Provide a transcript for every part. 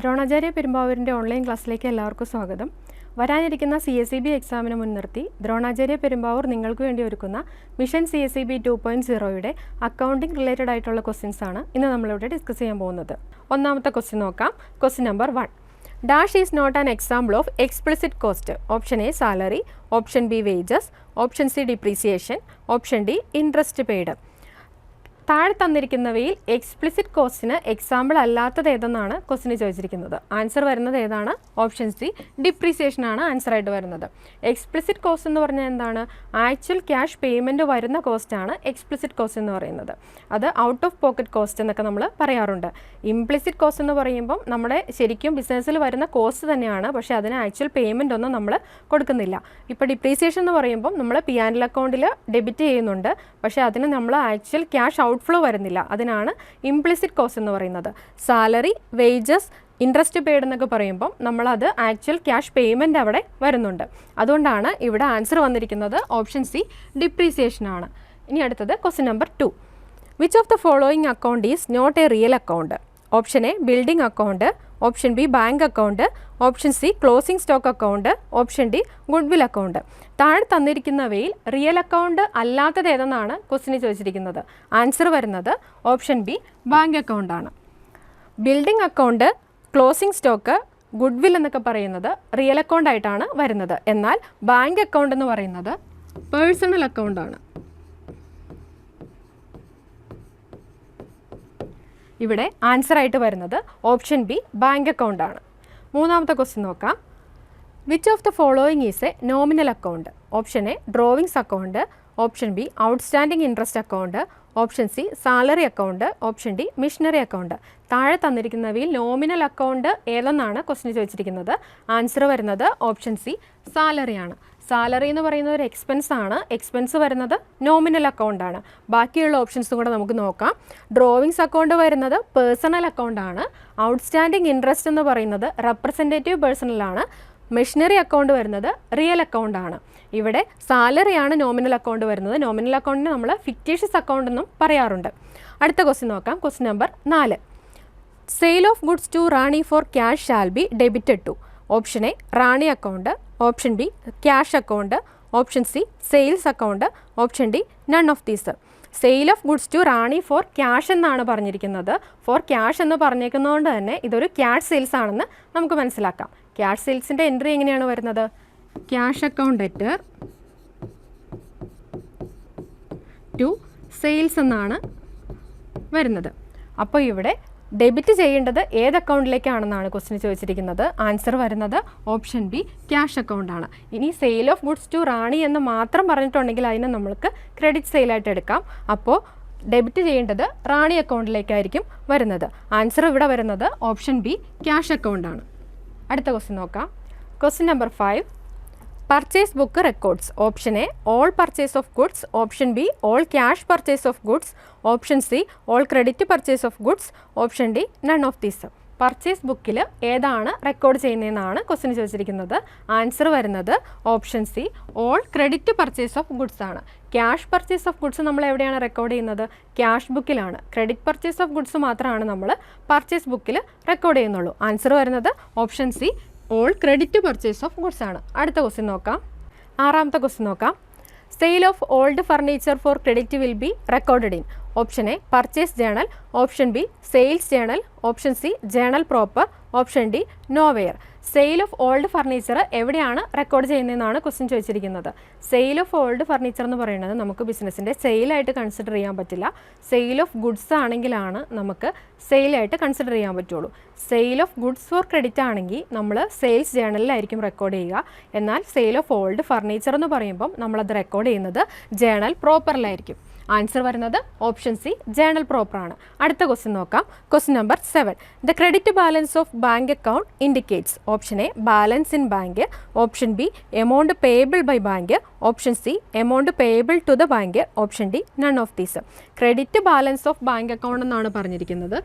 ദ്രോണാചാര്യ പെരുമ്പാവൂരിൻ്റെ ഓൺലൈൻ ക്ലാസ്സിലേക്ക് എല്ലാവർക്കും സ്വാഗതം വരാനിരിക്കുന്ന സി എസ് സി ബി എക്സാമിന് മുൻനിർത്തി ദ്രോണാചാര്യ പെരുമ്പാവൂർ നിങ്ങൾക്ക് വേണ്ടി ഒരുക്കുന്ന mission C S C B two point സീറോയുടെ accounting related ആയിട്ടുള്ള ക്വസ്റ്റ്യൻസ് ആണ് ഇന്ന് നമ്മളിവിടെ ഡിസ്കസ് ചെയ്യാൻ പോകുന്നത് ഒന്നാമത്തെ ക്വസ്റ്റ്യൻ നോക്കാം question number one dash is not an example of explicit cost option A salary option B wages option C depreciation option D interest paid താഴെ തന്നിരിക്കുന്നവയിൽ എക്സ്പ്ലിസിറ്റ് ക്വസ്റ്റിന് എക്സാമ്പിൾ അല്ലാത്തത് ഏതെന്നാണ് ക്വസ്റ്റിന് ചോദിച്ചിരിക്കുന്നത് ആൻസർ വരുന്നത് ഏതാണ് ഓപ്ഷൻ സി ഡിപ്രീസിയേഷൻ ആണ് answer ആയിട്ട് വരുന്നത് എക്സ്പ്ലിസിറ്റ് കോസ്റ്റ് എന്ന് പറഞ്ഞാൽ എന്താണ് ആക്ച്വൽ ക്യാഷ് പേയ്മെൻറ്റ് വരുന്ന കോസ്റ്റ് ആണ് എക്സ്പ്ലിസിറ്റ് കോസ്റ്റ് എന്ന് പറയുന്നത് അത് ഔട്ട് ഓഫ് പോക്കറ്റ് കോസ്റ്റ് എന്നൊക്കെ നമ്മൾ പറയാറുണ്ട് ഇംപ്ലിസിറ്റ് കോസ്റ്റ് എന്ന് പറയുമ്പം നമ്മുടെ ശരിക്കും ബിസിനസ്സിൽ വരുന്ന കോസ്റ്റ് തന്നെയാണ് പക്ഷേ അതിന് ആക്ച്വൽ പേയ്മെൻ്റ് ഒന്നും നമ്മൾ കൊടുക്കുന്നില്ല ഇപ്പോൾ ഡിപ്രീസിയേഷൻ എന്ന് പറയുമ്പം നമ്മൾ പി ആൻഡ് അക്കൗണ്ടിൽ ഡെബിറ്റ് ചെയ്യുന്നുണ്ട് പക്ഷേ അതിന് നമ്മൾ actual cash out outflow flow വരുന്നില്ല അതിനാണ് ഇംപ്ലിസിറ്റ് കോസ്റ്റ് എന്ന് പറയുന്നത് സാലറി വേജസ് ഇൻട്രസ്റ്റ് പെയ്ഡ് എന്നൊക്കെ പറയുമ്പം നമ്മളത് ആക്ച്വൽ ക്യാഷ് പേയ്മെൻ്റ് അവിടെ വരുന്നുണ്ട് അതുകൊണ്ടാണ് ഇവിടെ ആൻസർ വന്നിരിക്കുന്നത് ഓപ്ഷൻ സി ഡിപ്രീസിയേഷൻ ആണ് ഇനി അടുത്തത് question number two which of the following account is not a real account option A building account option B bank account option C closing stock account option D goodwill account താഴെ തന്നിരിക്കുന്നവയിൽ real account അല്ലാത്തത് ഏതെന്നാണ് ക്വസ്റ്റിന് ചോദിച്ചിരിക്കുന്നത് answer വരുന്നത് option B bank അക്കൗണ്ടാണ് building account closing stock goodwill എന്നൊക്കെ പറയുന്നത് real account ആയിട്ടാണ് വരുന്നത് എന്നാൽ ബാങ്ക് അക്കൗണ്ട് എന്ന് പറയുന്നത് പേഴ്സണൽ അക്കൗണ്ടാണ് ഇവിടെ ആൻസർ ആയിട്ട് വരുന്നത് ഓപ്ഷൻ ബി ബാങ്ക് അക്കൗണ്ട് ആണ് മൂന്നാമത്തെ ക്വസ്റ്റ്യൻ നോക്കാം which of the following is a nominal account option A drawings account option B outstanding interest account option C salary account option D machinery account താഴെ തന്നിരിക്കുന്നവയിൽ nominal account ഏതെന്നാണ് question ചോദിച്ചിരിക്കുന്നത് answer വരുന്നത് option C സാലറിയാണ് salary എന്ന് പറയുന്നത് ഒരു expense ആണ് എക്സ്പെൻസ് വരുന്നത് നോമിനൽ അക്കൗണ്ട് ആണ് ബാക്കിയുള്ള ഓപ്ഷൻസും കൂടെ നമുക്ക് നോക്കാം ഡ്രോയിങ്സ് അക്കൗണ്ട് വരുന്നത് പേഴ്സണൽ അക്കൗണ്ട് ആണ് ഔട്ട്സ്റ്റാൻഡിങ് ഇൻട്രസ്റ്റ് എന്ന് പറയുന്നത് റെപ്രസെൻറ്റേറ്റീവ് പേഴ്സണലാണ് മെഷീനറി അക്കൗണ്ട് വരുന്നത് റിയൽ അക്കൗണ്ട് ആണ് ഇവിടെ സാലറിയാണ് നോമിനൽ അക്കൗണ്ട് വരുന്നത് നോമിനൽ അക്കൗണ്ടിനെ നമ്മൾ ഫിക്റ്റീഷ്യസ് അക്കൗണ്ട് എന്നും പറയാറുണ്ട് അടുത്ത ക്വസ്റ്റ്യൻ നോക്കാം ക്വസ്റ്റ്യൻ നമ്പർ നാല് sale of goods to Rani for cash shall be debited to option A Rani account option B cash account option C sales account option D none of these sale of goods to Rani for cash എന്നാണ് പറഞ്ഞിരിക്കുന്നത് for cash എന്ന് പറഞ്ഞേക്കുന്നതുകൊണ്ട് തന്നെ ഇതൊരു cash sales ആണെന്ന് നമുക്ക് മനസ്സിലാക്കാം cash സെയിൽസിൻ്റെ entry എങ്ങനെയാണ് വരുന്നത് cash account debtor to sales എന്നാണ് വരുന്നത് അപ്പോൾ ഇവിടെ ഡെബിറ്റ് ചെയ്യേണ്ടത് ഏത് അക്കൗണ്ടിലേക്കാണെന്നാണ് ക്വസ്റ്റിന് ചോദിച്ചിരിക്കുന്നത് ആൻസർ വരുന്നത് ഓപ്ഷൻ ബി ക്യാഷ് അക്കൗണ്ടാണ് ഇനി sale of goods to Rani എന്ന് മാത്രം പറഞ്ഞിട്ടുണ്ടെങ്കിൽ അതിനെ നമ്മൾക്ക് ക്രെഡിറ്റ് സെയിലായിട്ട് എടുക്കാം അപ്പോൾ ഡെബിറ്റ് ചെയ്യേണ്ടത് റാണി അക്കൗണ്ടിലേക്കായിരിക്കും വരുന്നത് ആൻസർ ഇവിടെ വരുന്നത് ഓപ്ഷൻ ബി ക്യാഷ് അക്കൗണ്ടാണ് അടുത്ത ക്വസ്റ്റ്യൻ നോക്കാം question number five purchase book records option A all purchase of goods option B all cash purchase of goods option C all credit purchase of goods option D none of these purchase ബുക്കിൽ ഏതാണ് record ചെയ്യുന്നതെന്നാണ് ക്വസ്റ്റിന് ചോദിച്ചിരിക്കുന്നത് answer വരുന്നത് option C all credit purchase of goods ആണ് cash purchase of goods നമ്മൾ എവിടെയാണ് record ചെയ്യുന്നത് cash ബുക്കിലാണ് ക്രെഡിറ്റ് പർച്ചേസ് ഓഫ് ഗുഡ്സ് മാത്രമാണ് നമ്മൾ പർച്ചേസ് ബുക്കിൽ റെക്കോർഡ് ചെയ്യുന്നുള്ളൂ ആൻസർ വരുന്നത് option C all credit purchase of goods ആണ് അടുത്ത ക്വസ്റ്റ്യൻ നോക്കാം ആറാമത്തെ ക്വസ്റ്റ്യൻ നോക്കാം sale of old furniture for credit will be recorded in option A purchase journal option B sales journal option C journal proper option D nowhere sale of old furniture എവിടെയാണ് record ചെയ്യുന്നതെന്നാണ് question ചോദിച്ചിരിക്കുന്നത് sale of old furniture എന്ന് പറയുന്നത് നമുക്ക് ബിസിനസ്സിൻ്റെ സെയിലായിട്ട് consider ചെയ്യാൻ പറ്റില്ല സെയിൽ ഓഫ് ഗുഡ്സ് ആണെങ്കിലാണ് നമുക്ക് സെയിലായിട്ട് കൺസിഡർ ചെയ്യാൻ പറ്റുള്ളൂ sale of goods for credit ആണെങ്കിൽ നമ്മൾ സെയിൽസ് ജേണലിലായിരിക്കും റെക്കോർഡ് ചെയ്യുക എന്നാൽ സെയിൽ ഓഫ് ഓൾഡ് ഫർണിച്ചർ എന്ന് പറയുമ്പം നമ്മളത് റെക്കോർഡ് ചെയ്യുന്നത് ജേണൽ പ്രോപ്പറിലായിരിക്കും ആൻസർ വരുന്നത് ഓപ്ഷൻ സി ജേണൽ പ്രോപ്പറാണ് അടുത്ത ക്വസ്റ്റ്യൻ നോക്കാം question number seven the credit balance of bank account indicates option A balance in bank option B amount payable by bank option C amount payable to the bank option D none of these credit balance of bank account എന്നാണ് പറഞ്ഞിരിക്കുന്നത്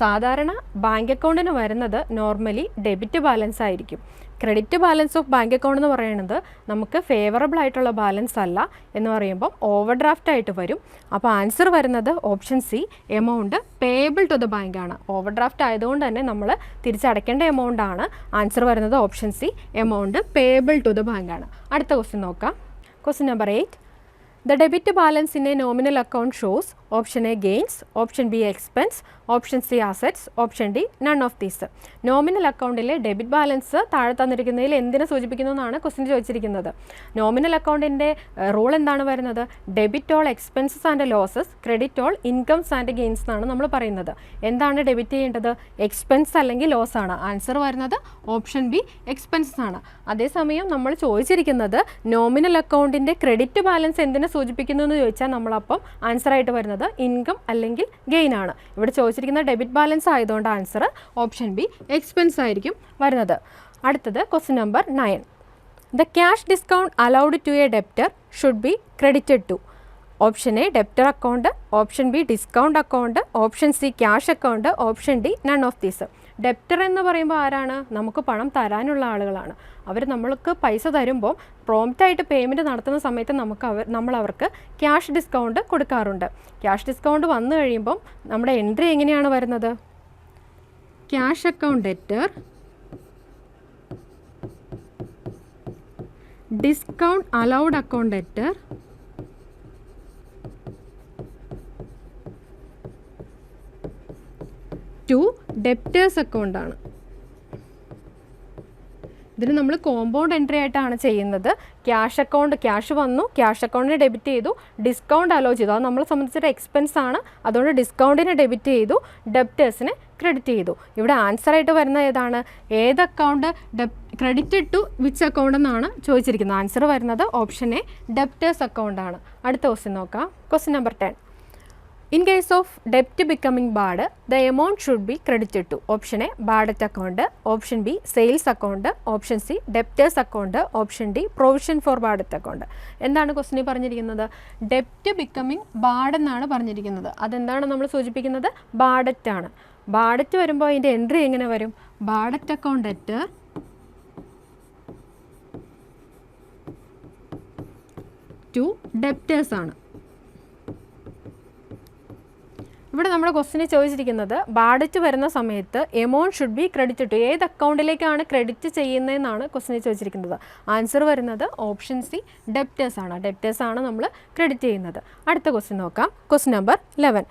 സാധാരണ bank അക്കൗണ്ടിന് വരുന്നത് normally debit balance ആയിരിക്കും credit balance of bank account എന്ന് പറയുന്നത് നമുക്ക് favourable ആയിട്ടുള്ള ബാലൻസ് അല്ല എന്ന് പറയുമ്പോൾ ഓവർ ഡ്രാഫ്റ്റ് ആയിട്ട് വരും അപ്പോൾ ആൻസർ വരുന്നത് option C amount payable to the bank ആണ് ഓവർ ഡ്രാഫ്റ്റ് ആയതുകൊണ്ട് തന്നെ നമ്മൾ തിരിച്ചടയ്ക്കേണ്ട എമൗണ്ട് ആണ് ആൻസർ വരുന്നത് option C amount payable to the bank ആണ് അടുത്ത ക്വസ്റ്റ്യൻ നോക്കാം question number eight the debit balance in a nominal account shows option A gains option B expense option C assets option D none of these nominal അക്കൗണ്ടിലെ debit balance താഴെ തന്നിരിക്കുന്നതിൽ എന്തിനെ സൂചിപ്പിക്കുന്നു എന്നാണ് question ചോദിച്ചിരിക്കുന്നത് നോമിനൽ അക്കൗണ്ടിൻ്റെ rule എന്താണ് വരുന്നത് debit all expenses and losses credit all incomes and gains എന്നാണ് നമ്മൾ പറയുന്നത് എന്താണ് ഡെബിറ്റ് ചെയ്യേണ്ടത് എക്സ്പെൻസ് അല്ലെങ്കിൽ ലോസ് ആണ് ആൻസർ വരുന്നത് ഓപ്ഷൻ ബി എക്സ്പെൻസസ് ആണ് അതേസമയം നമ്മൾ ചോദിച്ചിരിക്കുന്നത് നോമിനൽ അക്കൗണ്ടിൻ്റെ ക്രെഡിറ്റ് ബാലൻസ് എന്തിനെ സൂചിപ്പിക്കുന്നു എന്ന് ചോദിച്ചാൽ നമ്മളപ്പം ആൻസറായിട്ട് വരുന്നത് പറയുന്നത് ഇൻകം അല്ലെങ്കിൽ ഗെയിൻ ആണ് ഇവിടെ ചോദിച്ചിരിക്കുന്ന ഡെബിറ്റ് ബാലൻസ് ആയതുകൊണ്ട് ആൻസർ ഓപ്ഷൻ ബി എക്സ്പെൻസ് ആയിരിക്കും വരുന്നത് അടുത്തത് question number nine the cash discount allowed to a debtor should be credited to option A debtor account option B discount account option C cash account option D none of these debtor എന്ന് പറയുമ്പോൾ ആരാണ് നമുക്ക് പണം തരാനുള്ള ആളുകളാണ് അവർ നമ്മൾക്ക് പൈസ തരുമ്പോൾ പ്രോംറ്റായിട്ട് പേയ്മെൻറ്റ് നടത്തുന്ന സമയത്ത് നമുക്ക് അവർ നമ്മൾ അവർക്ക് ക്യാഷ് ഡിസ്കൗണ്ട് കൊടുക്കാറുണ്ട് ക്യാഷ് ഡിസ്കൗണ്ട് വന്നു കഴിയുമ്പം നമ്മുടെ എൻട്രി എങ്ങനെയാണ് വരുന്നത് cash account debtor discount allowed account debtor to debtors അക്കൗണ്ടാണ് ഇതിന് നമ്മൾ കോമ്പൗണ്ട് എൻട്രി ആയിട്ടാണ് ചെയ്യുന്നത് ക്യാഷ് അക്കൗണ്ട് ക്യാഷ് വന്നു ക്യാഷ് അക്കൗണ്ടിന് ഡെബിറ്റ് ചെയ്തു ഡിസ്കൗണ്ട് അലോ ചെയ്തു അത് നമ്മളെ സംബന്ധിച്ചൊരു എക്സ്പെൻസ് ആണ് അതുകൊണ്ട് ഡിസ്കൗണ്ടിന് ഡെബിറ്റ് ചെയ്തു ഡെപ്റ്റേഴ്സിന് ക്രെഡിറ്റ് ചെയ്തു ഇവിടെ ആൻസർ ആയിട്ട് വരുന്ന ഏതാണ് ഏത് account credit to which account എന്നാണ് ചോദിച്ചിരിക്കുന്നത് ആൻസർ വരുന്നത് ഓപ്ഷൻ എ ഡെപ്റ്റേഴ്സ് അക്കൗണ്ടാണ് അടുത്ത ക്വസ്റ്റ്യൻ നോക്കാം question number ten in case of ഡെപ്റ്റ് becoming bad the amount should be credited to option A bad debt account option B sales account option C debtors account option D provision for bad debt account എന്താണ് ക്വസ്റ്റിനിൽ പറഞ്ഞിരിക്കുന്നത് ഡെപ്റ്റ് becoming bad എന്നാണ് പറഞ്ഞിരിക്കുന്നത് അതെന്താണ് നമ്മൾ സൂചിപ്പിക്കുന്നത് bad debt ആണ് bad debt വരുമ്പോൾ അതിൻ്റെ എൻട്രി എങ്ങനെ വരും bad debt account at to debtors ആണ് ഇവിടെ നമ്മുടെ ക്വസ്റ്റിന് ചോദിച്ചിരിക്കുന്നത് ബാഡറ്റ് വരുന്ന സമയത്ത് amount should be credit to ഏത് അക്കൗണ്ടിലേക്കാണ് ക്രെഡിറ്റ് ചെയ്യുന്നതെന്നാണ് ക്വസ്റ്റിന് ചോദിച്ചിരിക്കുന്നത് ആൻസർ വരുന്നത് ഓപ്ഷൻ സി ഡെപ്റ്റേഴ്സ് ആണ് ഡെപ്റ്റേഴ്സ് ആണ് നമ്മൾ ക്രെഡിറ്റ് ചെയ്യുന്നത് അടുത്ത ക്വസ്റ്റ്യൻ നോക്കാം question number eleven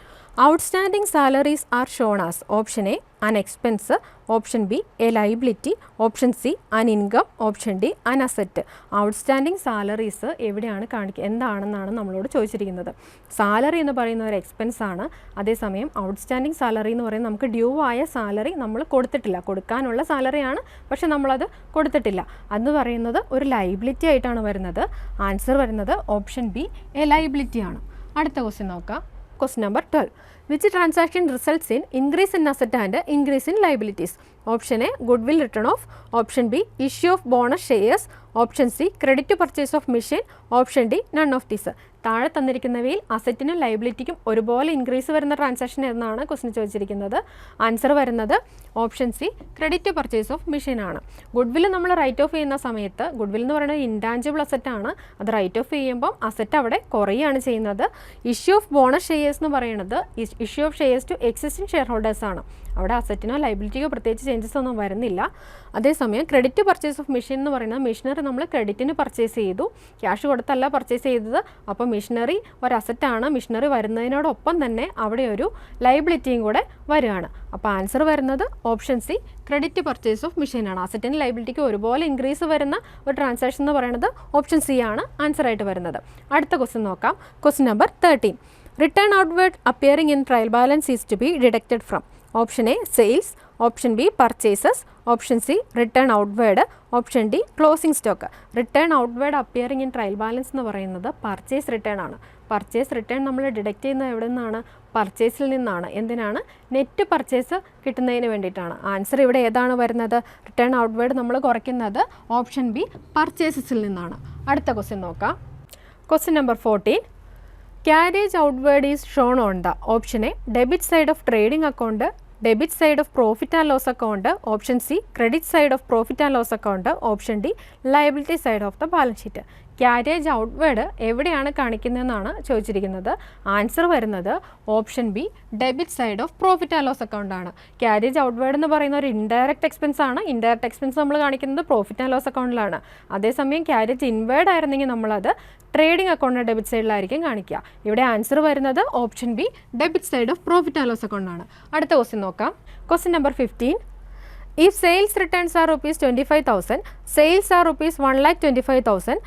outstanding salaries are shown as option A an expense option B a liability option C an income option D an asset outstanding salaries എവിടെയാണ് കാണിക്കുക എന്താണെന്നാണ് നമ്മളോട് ചോദിച്ചിരിക്കുന്നത് സാലറി എന്ന് പറയുന്ന ഒരു എക്സ്പെൻസ് ആണ് അതേസമയം ഔട്ട്സ്റ്റാൻഡിംഗ് സാലറി എന്ന് പറയുന്നത് നമുക്ക് ഡ്യൂ ആയ സാലറി നമ്മൾ കൊടുത്തിട്ടില്ല കൊടുക്കാനുള്ള സാലറിയാണ് പക്ഷേ നമ്മളത് കൊടുത്തിട്ടില്ല അന്ന് പറയുന്നത് ഒരു ലൈബിലിറ്റി ആയിട്ടാണ് വരുന്നത് ആൻസർ വരുന്നത് ഓപ്ഷൻ ബി എ ലൈബിലിറ്റിയാണ് അടുത്ത ക്വസ്റ്റ്യൻ നോക്കാം Question number 12. Which transaction results in increase in asset and increase in liabilities? Option A goodwill written off option B issue of bonus shares option C credit purchase of machine option D none of these താഴെ തന്നിരിക്കുന്നവയിൽ അസറ്റിനും ലൈബിലിറ്റിക്കും ഒരുപോലെ increase വരുന്ന transaction എന്നാണ് ക്വസ്റ്റിന് ചോദിച്ചിരിക്കുന്നത് answer വരുന്നത് option C credit purchase of machine ആണ് goodwill നമ്മൾ write off ചെയ്യുന്ന സമയത്ത് ഗുഡ് വിൽ എന്ന് പറയുന്നത് ഇൻടാഞ്ചിബിൾ അസറ്റ് ആണ് അത് റൈറ്റ് ഓഫ് ചെയ്യുമ്പം അസറ്റ് അവിടെ കുറയുകയാണ് ചെയ്യുന്നത് ഇഷ്യൂ ഓഫ് ബോണസ് ഷെയർസ് എന്ന് പറയുന്നത് issue of shares to existing shareholders ആണ് അവിടെ അസറ്റിനോ ലൈബിലിറ്റിക്കോ പ്രത്യേകിച്ച് ചേഞ്ചസ് ഒന്നും വരുന്നില്ല അതേസമയം ക്രെഡിറ്റ് പർച്ചേസ് ഓഫ് മെഷീൻ എന്ന് പറയുന്നത് മെഷീനറി നമ്മൾ ക്രെഡിറ്റിന് പർച്ചേസ് ചെയ്തു ക്യാഷ് കൊടുത്തല്ല പർച്ചേസ് ചെയ്തത് അപ്പോൾ മെഷീനറി ഒരു അസറ്റാണ് മെഷീനറി വരുന്നതിനോടൊപ്പം തന്നെ അവിടെ ഒരു ലൈബിലിറ്റിയും കൂടെ വരികയാണ് അപ്പോൾ ആൻസർ വരുന്നത് option C credit purchase of മെഷീനാണ് അസറ്റിൻ്റെ ലൈബിലിറ്റിക്ക് ഒരുപോലെ ഇൻക്രീസ് വരുന്ന ഒരു ട്രാൻസാക്ഷൻ എന്ന് പറയുന്നത് ഓപ്ഷൻ സി ആണ് ആൻസർ ആയിട്ട് വരുന്നത് അടുത്ത ക്വസ്റ്റ്യൻ നോക്കാം question number thirteen return outward appearing in trial balance is to be deducted from option A sales option B purchases option C return ഔട്ട്വേഡ് option D closing stock return ഔട്ട്വേഡ് appearing in trial balance എന്ന് പറയുന്നത് purchase return ആണ് purchase return നമ്മൾ deduct ചെയ്യുന്നത് എവിടെ നിന്നാണ് പർച്ചേസിൽ നിന്നാണ് എന്തിനാണ് net purchase കിട്ടുന്നതിന് വേണ്ടിയിട്ടാണ് ആൻസർ ഇവിടെ ഏതാണ് വരുന്നത് റിട്ടേൺ ഔട്ട്വേഡ് നമ്മൾ കുറയ്ക്കുന്നത് ഓപ്ഷൻ ബി പർച്ചേസസിൽ നിന്നാണ് അടുത്ത ക്വസ്റ്റ്യൻ നോക്കാം question number fourteen carriage outward is shown on the option A debit side of trading account debit side of profit and loss account option C, credit side of profit and loss account option D, liability side of the balance sheet. Carriage ഔട്ട്വേഡ് എവിടെയാണ് കാണിക്കുന്നതെന്നാണ് ചോദിച്ചിരിക്കുന്നത് answer വരുന്നത് option B debit side of profit and loss account ആണ് carriage ഔട്ട്വേഡ് എന്ന് പറയുന്ന ഒരു indirect expense ആണ് ഇൻഡയറക്റ്റ് എക്സ്പെൻസ് നമ്മൾ കാണിക്കുന്നത് പ്രോഫിറ്റ് ആൻഡ് ലോസ് അക്കൗണ്ടിലാണ് അതേസമയം ക്യാരേജ് ഇൻവേർഡ് ആയിരുന്നെങ്കിൽ നമ്മളത് ട്രേഡിംഗ് അക്കൗണ്ടിൻ്റെ ഡെബിറ്റ് സൈഡിലായിരിക്കും കാണിക്കുക ഇവിടെ ആൻസർ വരുന്നത് option B debit side of profit and loss അക്കൗണ്ടാണ് അടുത്ത ക്വസ്റ്റ്യൻ നോക്കാം question number fifteen if sales returns are rupees twenty five thousand sales are rupees one lakh twenty five thousand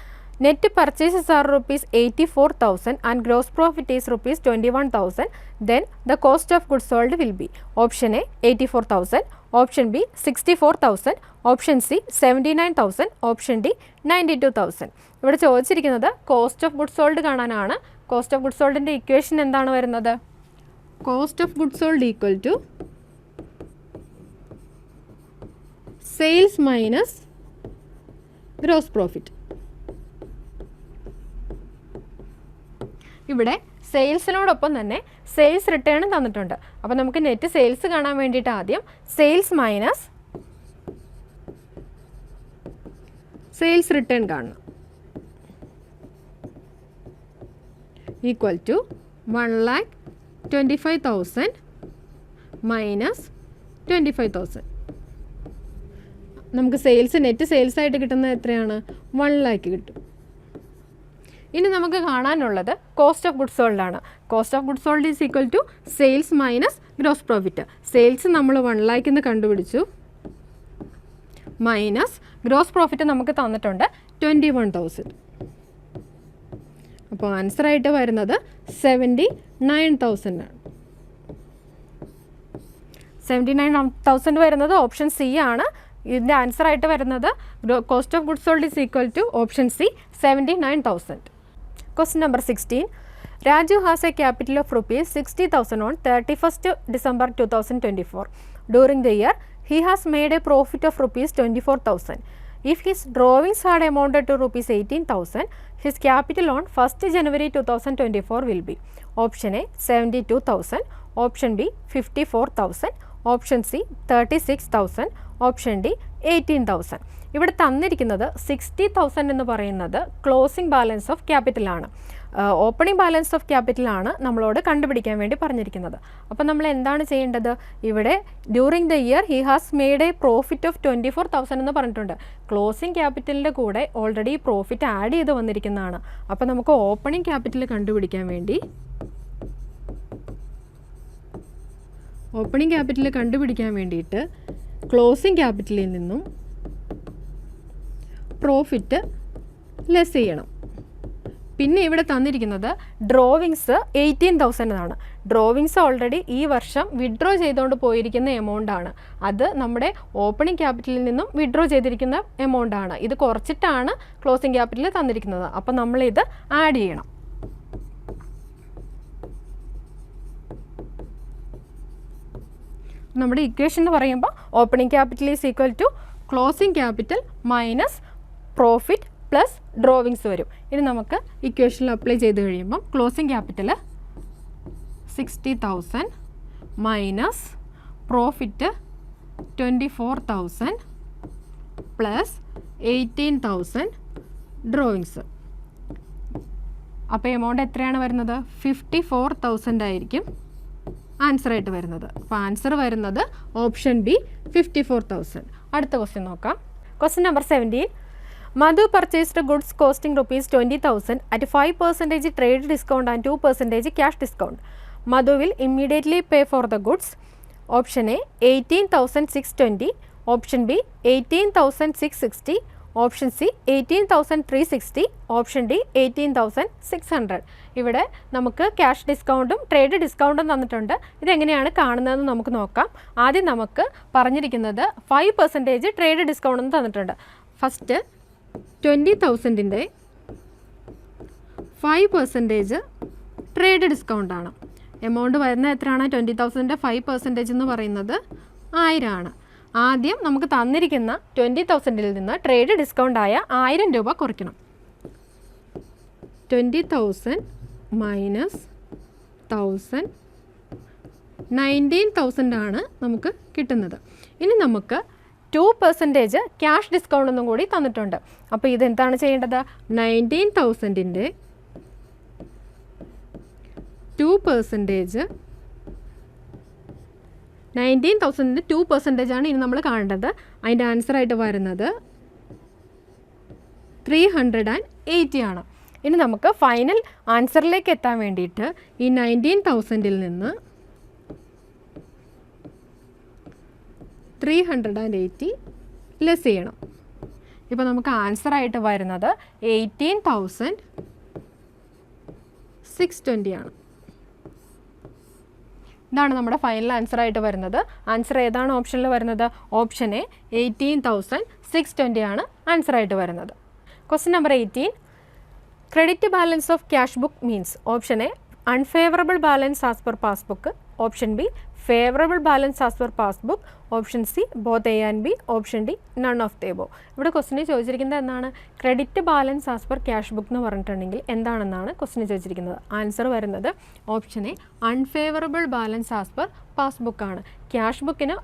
net purchases are rupees eighty four thousand and gross profit is rupees twenty one thousand then the cost of good sold will be option A eighty four thousand option B sixty four thousand option C seventy nine thousand option D ninety two thousand ഇവിടെ ചോദിച്ചിരിക്കുന്നത് cost of good sold കാണാനാണ് cost of good സോൾഡിൻ്റെ equation എന്താണ് വരുന്നത് cost of good sold equal to sales minus gross profit ഇവിടെ സെയിൽസിനോടൊപ്പം തന്നെ sales റിട്ടേണും തന്നിട്ടുണ്ട് അപ്പോൾ നമുക്ക് നെറ്റ് സെയിൽസ് കാണാൻ വേണ്ടിയിട്ട് ആദ്യം സെയിൽസ് മൈനസ് സെയിൽസ് റിട്ടേൺ കാണണം equal to one lakh twenty five thousand minus twenty five thousand നമുക്ക് സെയിൽസ് നെറ്റ് സെയിൽസായിട്ട് കിട്ടുന്നത് എത്രയാണ് വൺ ലാക്ക് കിട്ടും ഇനി നമുക്ക് കാണാനുള്ളത് cost of good സോൾഡാണ് cost of good sold is equal to sales minus gross profit sales നമ്മൾ വൺ എന്ന് കണ്ടുപിടിച്ചു മൈനസ് ഗ്രോസ് പ്രോഫിറ്റ് നമുക്ക് തന്നിട്ടുണ്ട് ട്വൻറ്റി വൺ തൗസൻഡ് അപ്പോൾ ആൻസറായിട്ട് വരുന്നത് സെവൻറ്റി നയൻ തൗസൻഡ് ആണ് സെവൻറ്റി നയൻ തൗസൻഡ് വരുന്നത് ഓപ്ഷൻ സി ആണ് ഇതിൻ്റെ ആൻസറായിട്ട് വരുന്നത് cost of goods sold is equal to option C seventy nine thousand Question number 16. Raju has a capital of rupees 60,000 on 31st December 2024. During the year, he has made a profit of rupees 24,000. If his drawings had amounted to rupees 18,000, his capital on 1st January 2024 will be option A 72,000, option B 54,000, option C 36,000, option D 18,000. ഇവിടെ തന്നിരിക്കുന്നത് sixty thousand എന്ന് പറയുന്നത് closing balance of ക്യാപിറ്റലാണ് opening balance of ക്യാപിറ്റലാണ് നമ്മളോട് കണ്ടുപിടിക്കാൻ വേണ്ടി പറഞ്ഞിരിക്കുന്നത് അപ്പോൾ നമ്മൾ എന്താണ് ചെയ്യേണ്ടത് ഇവിടെ during the year he has made a profit of twenty four thousand എന്ന് പറഞ്ഞിട്ടുണ്ട് ക്ലോസിംഗ് ക്യാപിറ്റലിൻ്റെ കൂടെ ഓൾറെഡി പ്രോഫിറ്റ് ആഡ് ചെയ്ത് വന്നിരിക്കുന്നതാണ് അപ്പോൾ നമുക്ക് ഓപ്പണിംഗ് ക്യാപിറ്റൽ കണ്ടുപിടിക്കാൻ വേണ്ടി ഓപ്പണിംഗ് ക്യാപിറ്റൽ കണ്ടുപിടിക്കാൻ വേണ്ടിയിട്ട് ക്ലോസിംഗ് ക്യാപിറ്റലിൽ നിന്നും പ്രോഫിറ്റ് ലെസ് ചെയ്യണം പിന്നെ ഇവിടെ തന്നിരിക്കുന്നത് ഡ്രോവിങ്സ് എയ്റ്റീൻ തൗസൻഡാണ് ഡ്രോവിങ്സ് ഓൾറെഡി ഈ വർഷം വിഡ്രോ ചെയ്തുകൊണ്ട് പോയിരിക്കുന്ന എമൗണ്ട് ആണ് അത് നമ്മുടെ ഓപ്പണിംഗ് ക്യാപിറ്റലിൽ നിന്നും വിഡ്രോ ചെയ്തിരിക്കുന്ന എമൗണ്ട് ആണ് ഇത് കുറച്ചിട്ടാണ് ക്ലോസിംഗ് ക്യാപിറ്റൽ തന്നിരിക്കുന്നത് അപ്പോൾ നമ്മളിത് ആഡ് ചെയ്യണം നമ്മുടെ ഇക്വേഷൻ എന്ന് പറയുമ്പോൾ opening capital is equal to closing capital minus profit plus drawings വരും ഇത് നമുക്ക് ഇക്വേഷനിൽ അപ്ലൈ ചെയ്ത് കഴിയുമ്പം closing capital sixty thousand minus profit twenty four thousand plus eighteen thousand drawings അപ്പോൾ എമൗണ്ട് എത്രയാണ് വരുന്നത് ഫിഫ്റ്റി ഫോർ തൗസൻഡ് ആയിരിക്കും ആൻസറായിട്ട് വരുന്നത് അപ്പോൾ ആൻസർ വരുന്നത് option B fifty four thousand അടുത്ത ക്വസ്റ്റ്യൻ നോക്കാം question number seventeen Madhu purchased goods costing rupees twenty thousand at five percentage trade discount and two percentage cash discount Madhu will immediately pay for the goods option A eighteen thousand six twenty option B eighteen thousand six sixty option C eighteen thousand three sixty option D eighteen thousand six hundred ഇവിടെ നമുക്ക് cash ഡിസ്കൗണ്ടും trade ഡിസ്കൗണ്ടും തന്നിട്ടുണ്ട് ഇതെങ്ങനെയാണ് കാണുന്നതെന്ന് നമുക്ക് നോക്കാം ആദ്യം നമുക്ക് പറഞ്ഞിരിക്കുന്നത് ഫൈവ് പെർസെൻറ്റേജ് ട്രേഡ് ഡിസ്കൗണ്ടെന്ന് തന്നിട്ടുണ്ട് ഫസ്റ്റ് ട്വൻറ്റി തൗസൻഡിൻ്റെ ഫൈവ് പെർസെൻറ്റേജ് ട്രേഡ് ഡിസ്കൗണ്ടാണ് എമൗണ്ട് വരുന്നത് എത്രയാണ് ട്വൻറ്റി തൗസൻഡിൻ്റെ ഫൈവ് പെർസെൻറ്റേജ് എന്ന് പറയുന്നത് ആയിരമാണ് ആദ്യം നമുക്ക് തന്നിരിക്കുന്ന ട്വൻറ്റി തൗസൻഡിൽ നിന്ന് ട്രേഡ് ഡിസ്കൗണ്ടായ ആയിരം രൂപ കുറയ്ക്കണം twenty thousand minus thousand nineteen തൗസൻഡാണ് നമുക്ക് കിട്ടുന്നത് ഇനി നമുക്ക് ടു പെർസെൻറ്റേജ് ക്യാഷ് ഡിസ്കൗണ്ട് എന്നും കൂടി തന്നിട്ടുണ്ട് അപ്പോൾ ഇതെന്താണ് ചെയ്യേണ്ടത് നയൻറ്റീൻ തൗസൻഡിൻ്റെ ടു പെർസെൻറ്റേജ് നയൻറ്റീൻ തൗസൻഡിൻ്റെ ടു പെർസെൻറ്റേജ് ആണ് ഇനി നമ്മൾ കാണേണ്ടത് അതിൻ്റെ ആൻസറായിട്ട് വരുന്നത് ത്രീ ഹൺഡ്രഡ് ആൻഡ് എയ്റ്റി ആണ് ഇനി നമുക്ക് ഫൈനൽ ആൻസറിലേക്ക് എത്താൻ വേണ്ടിയിട്ട് ഈ നയൻറ്റീൻ തൗസൻഡിൽ നിന്ന് three hundred and eighty less ചെയ്യണം ഇപ്പോൾ നമുക്ക് ആൻസറായിട്ട് വരുന്നത് എയ്റ്റീൻ തൗസൻഡ് സിക്സ് ട്വൻറ്റി ആണ് ഇതാണ് നമ്മുടെ ഫൈനൽ ആൻസർ ആയിട്ട് വരുന്നത് ആൻസർ ഏതാണ് ഓപ്ഷനിൽ വരുന്നത് option A eighteen thousand six twenty ആണ് ആൻസർ ആയിട്ട് വരുന്നത് question number eighteen credit balance of cash book means option A unfavourable balance as per passbook option B favourable balance as per passbook option C both A and B option D none of the above ഇവിടെ ക്വസ്റ്റിനെ ചോദിച്ചിരിക്കുന്നത് എന്താണ് credit balance as per cash book എന്ന് പറഞ്ഞിട്ടുണ്ടെങ്കിൽ എന്താണെന്നാണ് ക്വസ്റ്റിനെ ചോദിച്ചിരിക്കുന്നത് answer വരുന്നത് option A unfavourable balance as per പാസ്ബുക്കാണ് cash ബുക്കിന്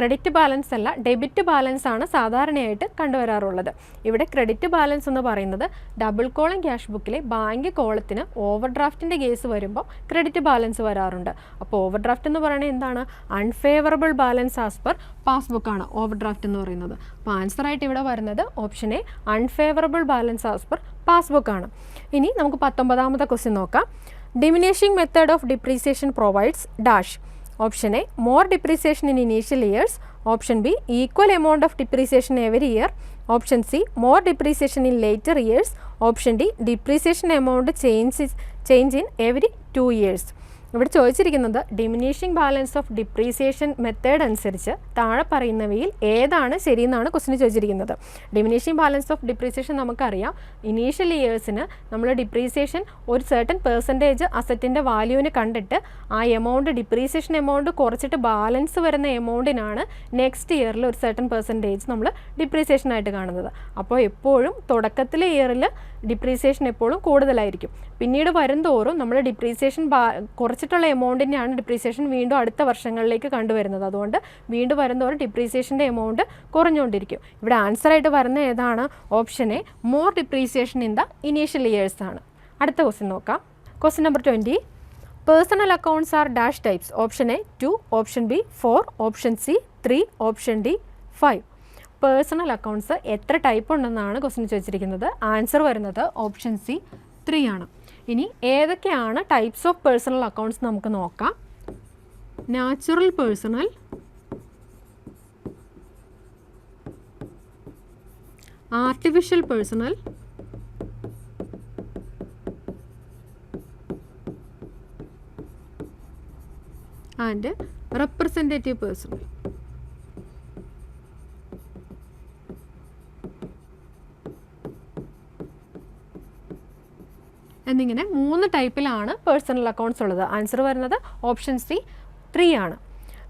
ക്രെഡിറ്റ് ബാലൻസ് അല്ല ഡെബിറ്റ് ബാലൻസ് ആണ് സാധാരണയായിട്ട് കണ്ടുവരാറുള്ളത് ഇവിടെ ക്രെഡിറ്റ് ബാലൻസ് എന്ന് പറയുന്നത് ഡബിൾ കോളം ക്യാഷ് ബുക്കിലെ ബാങ്ക് കോളത്തിന് ഓവർ കേസ് വരുമ്പോൾ ക്രെഡിറ്റ് ബാലൻസ് വരാറുണ്ട് അപ്പോൾ ഓവർ ഡ്രാഫ്റ്റ് എന്ന് പറയുന്നത് എന്താണ് അൺഫേവറബിൾ ബാലൻസ് ആസ് പെർ പാസ്ബുക്കാണ് ഓവർ ഡ്രാഫ്റ്റ് എന്ന് പറയുന്നത് അപ്പോൾ ആൻസറായിട്ട് ഇവിടെ വരുന്നത് option A unfavourable balance as per പാസ്ബുക്കാണ് ഇനി നമുക്ക് പത്തൊമ്പതാമത്തെ ക്വസ്റ്റ്യൻ നോക്കാം diminishing method of depreciation provides dash Option A, more depreciation in initial years. Option B, equal amount of depreciation every year. Option C, more depreciation in later years. Option D, depreciation amount changes in every 2 years. ഇവിടെ ചോദിച്ചിരിക്കുന്നത് diminishing balance of depreciation method അനുസരിച്ച് താഴെ പറയുന്നവയിൽ ഏതാണ് ശരിയെന്നാണ് ക്വസ്റ്റിന് ചോദിച്ചിരിക്കുന്നത് diminishing balance of depreciation നമുക്കറിയാം initial ഇയേഴ്സിന് നമ്മൾ ഡിപ്രീസിയേഷൻ ഒരു സർട്ടൻ പെർസെൻറ്റേജ് അസറ്റിൻ്റെ വാല്യൂവിന് കണ്ടിട്ട് ആ എമൗണ്ട് ഡിപ്രീസിയേഷൻ എമൗണ്ട് കുറച്ചിട്ട് ബാലൻസ് വരുന്ന എമൗണ്ടിനാണ് നെക്സ്റ്റ് ഇയറിൽ ഒരു സെർട്ടൺ പെർസെൻറ്റേജ് നമ്മൾ ഡിപ്രീസിയേഷനായിട്ട് കാണുന്നത് അപ്പോൾ എപ്പോഴും തുടക്കത്തിലെ ഇയറിൽ ഡിപ്രീസിയേഷൻ എപ്പോഴും കൂടുതലായിരിക്കും പിന്നീട് തോറും നമ്മൾ ഡിപ്രീസിയേഷൻ കുറച്ചിട്ടുള്ള എമൗണ്ടിനെയാണ് ഡിപ്രീസിയേഷൻ വീണ്ടും അടുത്ത വർഷങ്ങളിലേക്ക് കണ്ടുവരുന്നത് അതുകൊണ്ട് വീണ്ടും തോറും ഡിപ്രീസിയേഷൻ്റെ എമൗണ്ട് കുറഞ്ഞുകൊണ്ടിരിക്കും ഇവിടെ ആൻസറായിട്ട് വരുന്ന ഏതാണ് option A more depreciation in the initial years ആണ് അടുത്ത ക്വസ്റ്റ്യൻ നോക്കാം question number twenty personal accounts are dash types option A two option B four option C three option D five personal accounts എത്ര type ഉണ്ടെന്നാണ് question ചോദിച്ചിരിക്കുന്നത് answer വരുന്നത് option C three ആണ് ഇനി ഏതൊക്കെയാണ് ടൈപ്സ് ഓഫ് പേഴ്സണൽ അക്കൗണ്ട്സ് നമുക്ക് നോക്കാം natural personal artificial personal and representative personal എന്നിങ്ങനെ മൂന്ന് ടൈപ്പിലാണ് പേഴ്സണൽ അക്കൗണ്ട്സ് ഉള്ളത് ആൻസർ വരുന്നത് ഓപ്ഷൻ സി ത്രീ ആണ്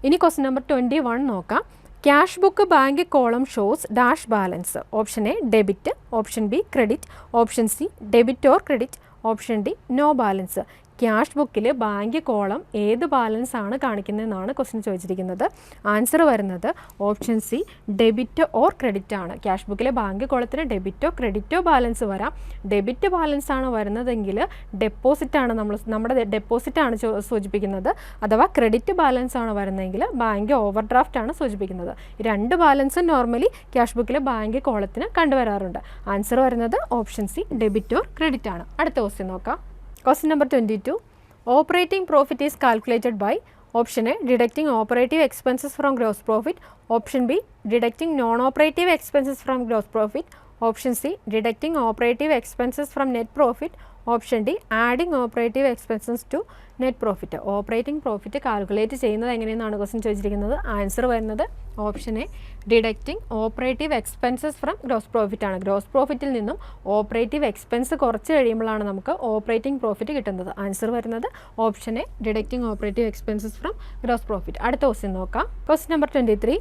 ഇനി ക്വസ്റ്റ്യൻ നമ്പർ ട്വൻറ്റി വൺ നോക്കാം cash book bank column shows dash balance option A debit option B credit option C debit or credit option D no balance cash ബുക്കിൽ bank column ഏത് balance ആണ് കാണിക്കുന്നതെന്നാണ് question ചോദിച്ചിരിക്കുന്നത് answer വരുന്നത് option C debit or credit ആണ് cash ബുക്കിലെ bank കോളത്തിന് ഡെബിറ്റോ ക്രെഡിറ്റോ ബാലൻസ് വരാം ഡെബിറ്റ് ബാലൻസ് ആണ് വരുന്നതെങ്കിൽ ഡെപ്പോസിറ്റ് ആണ് നമ്മൾ നമ്മുടെ ഡെപ്പോസിറ്റ് ആണ് സൂചിപ്പിക്കുന്നത് അഥവാ ക്രെഡിറ്റ് ബാലൻസ് ആണ് വരുന്നതെങ്കിൽ ബാങ്ക് ഓവർ ആണ് സൂചിപ്പിക്കുന്നത് രണ്ട് ബാലൻസും നോർമലി ക്യാഷ് ബുക്കിലെ ബാങ്ക് കോളത്തിന് കണ്ടുവരാറുണ്ട് ആൻസർ വരുന്നത് option C debit or credit ആണ് അടുത്ത ക്വസ്റ്റ്യൻ നോക്കാം Question number 22. Operating profit is calculated by option A deducting operative expenses from gross profit, option B deducting non-operative expenses from gross profit, option C deducting operative expenses from net profit, option D adding operative expenses to net profit operating profit calculate ചെയ്യുന്നത് എങ്ങനെയെന്നാണ് question ചോദിച്ചിരിക്കുന്നത് answer വരുന്നത് option A deducting operative expenses from gross profit ആണ് gross പ്രോഫിറ്റിൽ നിന്നും operative expense കുറച്ച് കഴിയുമ്പോഴാണ് നമുക്ക് ഓപ്പറേറ്റിംഗ് പ്രോഫിറ്റ് കിട്ടുന്നത് ആൻസർ വരുന്നത് option A deducting operative expenses from gross profit അടുത്ത ക്വസ്റ്റ്യൻ നോക്കാം question number twenty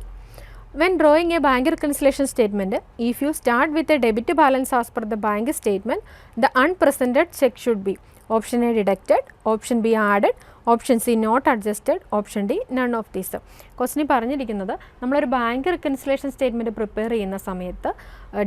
when drawing a bank reconciliation statement if you start with a debit balance as per the bank statement the unpresented cheque should be option A deducted option B added option C not adjusted option D none of these ക്വസ്റ്റിനി പറഞ്ഞിരിക്കുന്നത് നമ്മളൊരു bank reconciliation statement prepare ചെയ്യുന്ന സമയത്ത്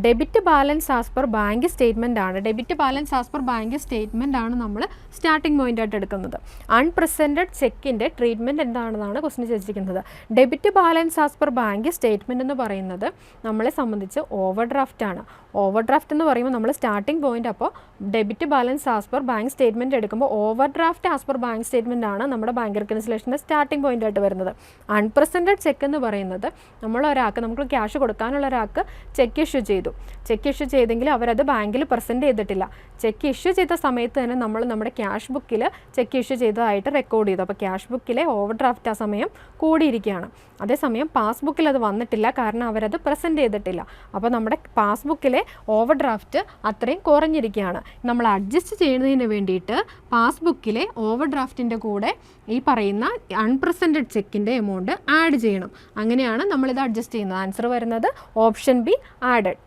debit balance as per bank statement ആണ് debit balance as per bank statement ആണ് നമ്മൾ starting point ആയിട്ട് എടുക്കുന്നത് unpresented ചെക്കിൻ്റെ ട്രീറ്റ്മെൻറ്റ് എന്താണെന്നാണ് ക്വസ്റ്റ്യൻ ചോദിച്ചിരിക്കുന്നത് debit balance as per bank statement എന്ന് പറയുന്നത് നമ്മളെ സംബന്ധിച്ച് ഓവർ ഡ്രാഫ്റ്റ് ആണ് ഓവർ ഡ്രാഫ്റ്റ് എന്ന് പറയുമ്പോൾ നമ്മൾ സ്റ്റാർട്ടിംഗ് പോയിന്റ് അപ്പോൾ debit balance as per bank statement എടുക്കുമ്പോൾ overdraft as per bank statement ആണ് നമ്മുടെ ബാങ്ക് റിക്കൺസിലേഷൻ്റെ സ്റ്റാർട്ടിംഗ് പോയിന്റ് ആയിട്ട് വരുന്നത് അൺപ്രസൻറ്റഡ് ചെക്ക് എന്ന് പറയുന്നത് നമ്മൾ ഒരാൾക്ക് നമുക്ക് ക്യാഷ് കൊടുക്കാനുള്ള ഒരാൾക്ക് ചെക്ക് ഇഷ്യൂ ചെയ്തു ചെക്ക് ഇഷ്യൂ ചെയ്തെങ്കിൽ അവരത് ബാങ്കിൽ പ്രസൻറ്റ് ചെയ്തിട്ടില്ല ചെക്ക് ഇഷ്യൂ ചെയ്ത സമയത്ത് തന്നെ നമ്മൾ നമ്മുടെ ക്യാഷ് ബുക്കിൽ ചെക്ക് ഇഷ്യൂ ചെയ്തതായിട്ട് റെക്കോർഡ് ചെയ്തു അപ്പോൾ ക്യാഷ് ബുക്കിലെ ഓവർ ഡ്രാഫ്റ്റ് ആ സമയം കൂടിയിരിക്കുകയാണ് അതേസമയം പാസ്ബുക്കിൽ അത് വന്നിട്ടില്ല കാരണം അവരത് പ്രസൻറ്റ് ചെയ്തിട്ടില്ല അപ്പോൾ നമ്മുടെ പാസ്ബുക്കിലെ ഓവർ ഡ്രാഫ്റ്റ് അത്രയും കുറഞ്ഞിരിക്കുകയാണ് നമ്മൾ അഡ്ജസ്റ്റ് ചെയ്യുന്നതിന് വേണ്ടിയിട്ട് പാസ്ബുക്കിലെ ഓവർ ഡ്രാഫ്റ്റിൻ്റെ കൂടെ ഈ പറയുന്ന അൺപ്രസൻറ്റഡ് ചെക്കിൻ്റെ എമൗണ്ട് ആഡ് ചെയ്യണം അങ്ങനെയാണ് നമ്മളിത് അഡ്ജസ്റ്റ് ചെയ്യുന്നത് ആൻസർ വരുന്നത് ഓപ്ഷൻ ബി ആഡഡ്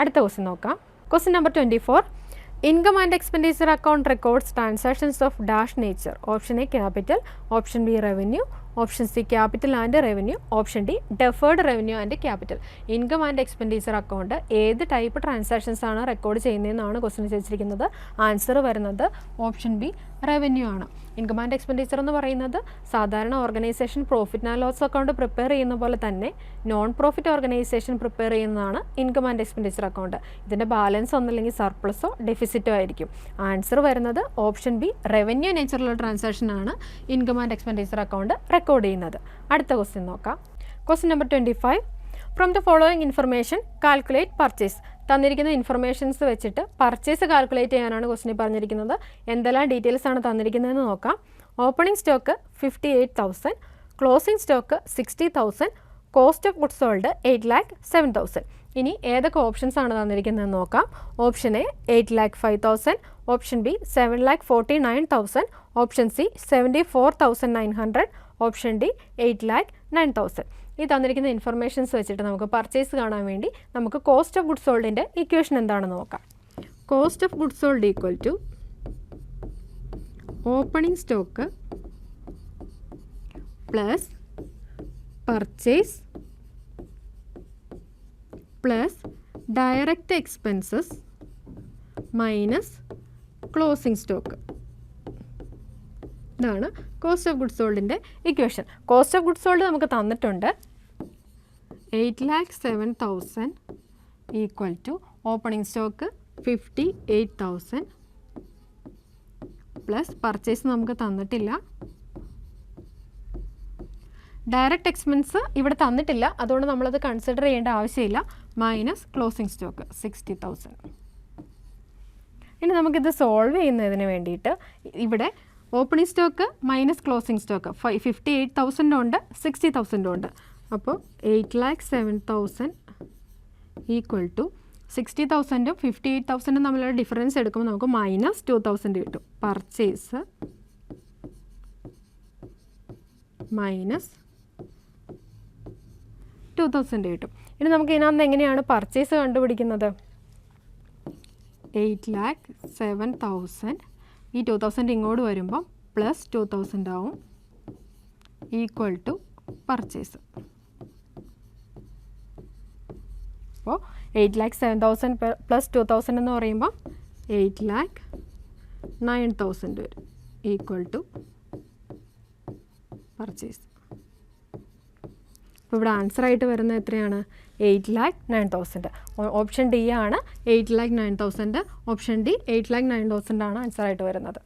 അടുത്ത ക്വസ്റ്റ്യൻ നോക്കാം question number twenty four income and expenditure account records transactions of dash nature option A capital option B revenue option C capital and revenue option D deferred revenue and capital income and expenditure account ഏത് type transactions ആണ് record ചെയ്യുന്നതെന്നാണ് question ചോദിച്ചിരിക്കുന്നത് answer വരുന്നത് option B revenue ആണ് income and expenditure എന്ന് പറയുന്നത് സാധാരണ organisation profit and loss account prepare ചെയ്യുന്ന പോലെ തന്നെ നോൺ പ്രോഫിറ്റ് ഓർഗനൈസേഷൻ പ്രിപ്പയർ ചെയ്യുന്നതാണ് ഇൻകം ആൻഡ് എക്സ്പെൻഡിച്ചർ അക്കൗണ്ട് ഇതിൻ്റെ ബാലൻസ് ഒന്നല്ലെങ്കിൽ സർപ്ലസോ ഡെഫിസിറ്റോ ആയിരിക്കും ആൻസർ വരുന്നത് ഓപ്ഷൻ ബി റവന്യൂ നേച്ചറുള്ള ട്രാൻസാക്ഷൻ ആണ് income and expenditure account record ചെയ്യുന്നത് അടുത്ത ക്വസ്റ്റ്യൻ നോക്കാം question number twenty five from the following information calculate purchase തന്നിരിക്കുന്ന ഇൻഫർമേഷൻസ് വെച്ചിട്ട് പർച്ചേസ് കാൽക്കുലേറ്റ് ചെയ്യാനാണ് ക്വസ്റ്റിനിൽ പറഞ്ഞിരിക്കുന്നത് എന്തെല്ലാം ഡീറ്റെയിൽസ് ആണ് തന്നിരിക്കുന്നതെന്ന് നോക്കാം opening stock fifty eight thousand closing stock sixty thousand cost of goods sold eight lakh seven thousand ഇനി ഏതൊക്കെ ഓപ്ഷൻസ് ആണ് തന്നിരിക്കുന്നതെന്ന് നോക്കാം option A eight lakh five thousand option B seven lakh forty nine thousand option C seventy four thousand nine hundred option D eight lakh nine thousand ഈ തന്നിരിക്കുന്ന informations വെച്ചിട്ട് നമുക്ക് purchase കാണാൻ വേണ്ടി നമുക്ക് കോസ്റ്റ് ഓഫ് ഗുഡ്സ് സോൾഡിൻ്റെ equation എന്താണെന്ന് നോക്കാം cost of goods sold equal to opening stock plus purchase plus direct expenses minus closing stock ഇതാണ് cost of goods സോൾഡിൻ്റെ equation cost of goods sold നമുക്ക് തന്നിട്ടുണ്ട് eight lakh seven thousand equal to opening stock fifty eight thousand plus purchase നമുക്ക് തന്നിട്ടില്ല direct expense ഇവിടെ തന്നിട്ടില്ല അതുകൊണ്ട് നമ്മളത് consider ചെയ്യേണ്ട ആവശ്യമില്ല minus closing stock sixty thousand ഇനി നമുക്കിത് സോൾവ് ചെയ്യുന്നതിന് വേണ്ടിയിട്ട് ഇവിടെ opening stock minus closing stock five fifty eight തൗസൻഡും ഉണ്ട് സിക്സ്റ്റി തൗസൻഡും ഉണ്ട് അപ്പോൾ eight lakh seven thousand equal to sixty തൗസൻഡും fifty eight തൗസൻഡും തമ്മിലുള്ള ഡിഫറൻസ് എടുക്കുമ്പോൾ നമുക്ക് മൈനസ് ടു തൗസൻഡ് കിട്ടും പർച്ചേസ് മൈനസ് ടു തൗസൻഡ് കിട്ടും ഇനി നമുക്ക് ഇതിനകത്ത് എങ്ങനെയാണ് പർച്ചേസ് കണ്ടുപിടിക്കുന്നത് എയ്റ്റ് ലാക്ക് സെവൻ തൗസൻഡ് ഈ ടു തൗസൻഡ് ഇങ്ങോട്ട് വരുമ്പോൾ പ്ലസ് ടു തൗസൻഡ് ആവും ഈക്വൽ ടു പർച്ചേസ് അപ്പോൾ eight lakh seven thousand plus two thousand എന്ന് പറയുമ്പോൾ എയ്റ്റ് ലാക്ക് നയൻ തൗസൻഡ് വരും ഈക്വൽ ടു പർച്ചേസ് അപ്പോൾ ഇവിടെ ആൻസർ ആയിട്ട് വരുന്നത് എത്രയാണ് eight lakh nine thousand option D ആണ് eight lakh nine thousand option D eight lakh nine thousand ആണ് ആൻസർ ആയിട്ട് വരുന്നത്